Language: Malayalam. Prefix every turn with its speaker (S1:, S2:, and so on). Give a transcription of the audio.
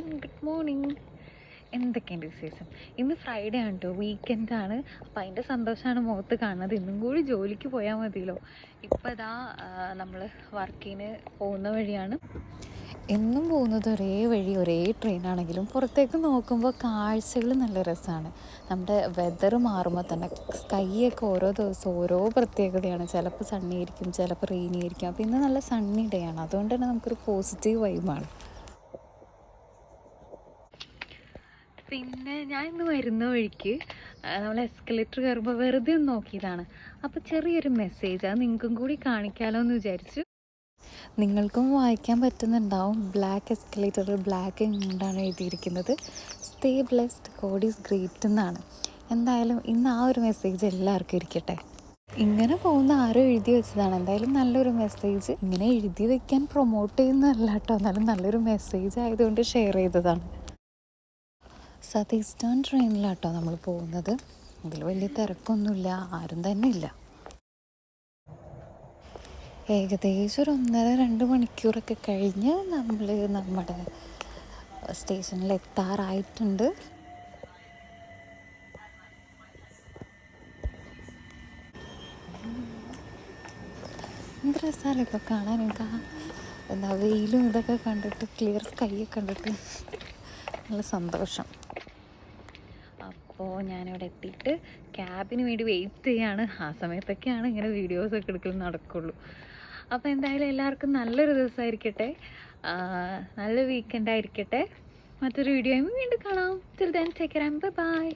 S1: ഗുഡ് മോർണിംഗ് എന്തൊക്കെയുണ്ട് വിശേഷം? ഇന്ന് ഫ്രൈഡേ ആണ് കേട്ടോ ആണ്. അപ്പോൾ അതിന്റെ സന്തോഷമാണ് മുഖത്ത് കാണുന്നത്. ഇന്നും കൂടി ജോലിക്ക് പോയാൽ മതിയല്ലോ. ഇപ്പോൾ ഇതാ നമ്മൾ വർക്കിന് പോകുന്ന വഴിയാണ്. എന്നും പോകുന്നത് ഒരേ വഴി ഒരേ ട്രെയിനാണെങ്കിലും പുറത്തേക്ക് നോക്കുമ്പോൾ കാഴ്ചകൾ നല്ല രസമാണ് നമ്മുടെ വെതർ മാറുമ്പോൾ തന്നെ സ്കൈയൊക്കെ ഓരോ ദിവസവും ഓരോ പ്രത്യേകതയാണ്. ചിലപ്പോൾ സണ്ണി ആയിരിക്കും ചിലപ്പോൾ റെയിനി ആയിരിക്കും. അപ്പോൾ ഇന്ന് നല്ല സണ്ണി ഡേ ആണ്. അതുകൊണ്ട് തന്നെ നമുക്കൊരു പോസിറ്റീവ് വൈബാണ് പിന്നെ ഞാൻ ഇന്ന് വരുന്ന വഴിക്ക് നമ്മൾ എസ്കലേറ്റർ കയറുമ്പോൾ വെറുതെ ഒന്ന് നോക്കിയതാണ്. അപ്പോൾ ചെറിയൊരു മെസ്സേജ് അത് നിങ്ങൾക്കും കൂടി കാണിക്കാമല്ലോ എന്ന് വിചാരിച്ചു. നിങ്ങൾക്കും വായിക്കാൻ പറ്റുന്നുണ്ടാവും. ബ്ലാക്ക് എസ്കലേറ്ററിൽ ബ്ലാക്ക് കൊണ്ടാണ് എഴുതിയിരിക്കുന്നത്. Stay blessed God is great എന്നാണ്. എന്തായാലും ഇന്ന് ആ ഒരു മെസ്സേജ് എല്ലാവർക്കും ഇരിക്കട്ടെ. ഇങ്ങനെ പോകുന്ന ആരോ എഴുതി വെച്ചതാണ്. എന്തായാലും നല്ലൊരു മെസ്സേജ് ഇങ്ങനെ എഴുതി വെക്കാൻ പ്രൊമോട്ട് ചെയ്യുന്നതല്ല കേട്ടോ എന്നാലും നല്ലൊരു മെസ്സേജ് ആയതുകൊണ്ട് ഷെയർ ചെയ്തതാണ്. സൗത്ത് ഈസ്റ്റേൺ ട്രെയിനിലാട്ടോ നമ്മൾ പോകുന്നത്. അതിൽ വലിയ തിരക്കൊന്നുമില്ല ആരും തന്നെ ഇല്ല ഏകദേശം ഒരു ഒന്നര രണ്ട് മണിക്കൂറൊക്കെ കഴിഞ്ഞ് നമ്മൾ നമ്മുടെ സ്റ്റേഷനിൽ എത്താറായിട്ടുണ്ട്. എന്ത് രസമല്ലേ ഇപ്പോൾ കാണാൻ? എനിക്ക് എന്താ വെയിലും ഇതൊക്കെ കണ്ടിട്ട് ക്ലിയർ സ്കൈ കണ്ടിട്ട് നല്ല സന്തോഷം. അപ്പോൾ ഞാനിവിടെ എത്തിയിട്ട് ക്യാബിന് വേണ്ടി വെയിറ്റ് ചെയ്യാണ്. ആ സമയത്തൊക്കെയാണ് ഇങ്ങനെ വീഡിയോസൊക്കെ എടുക്കൽ നടക്കുള്ളൂ. അപ്പോൾ എന്തായാലും എല്ലാവർക്കും നല്ലൊരു ദിവസമായിരിക്കട്ടെ. നല്ല വീക്കെൻഡ് ആയിരിക്കട്ടെ. മറ്റൊരു വീഡിയോയും വീണ്ടും കാണാം. തിൽ ദൻ ടേക്ക് ബൈ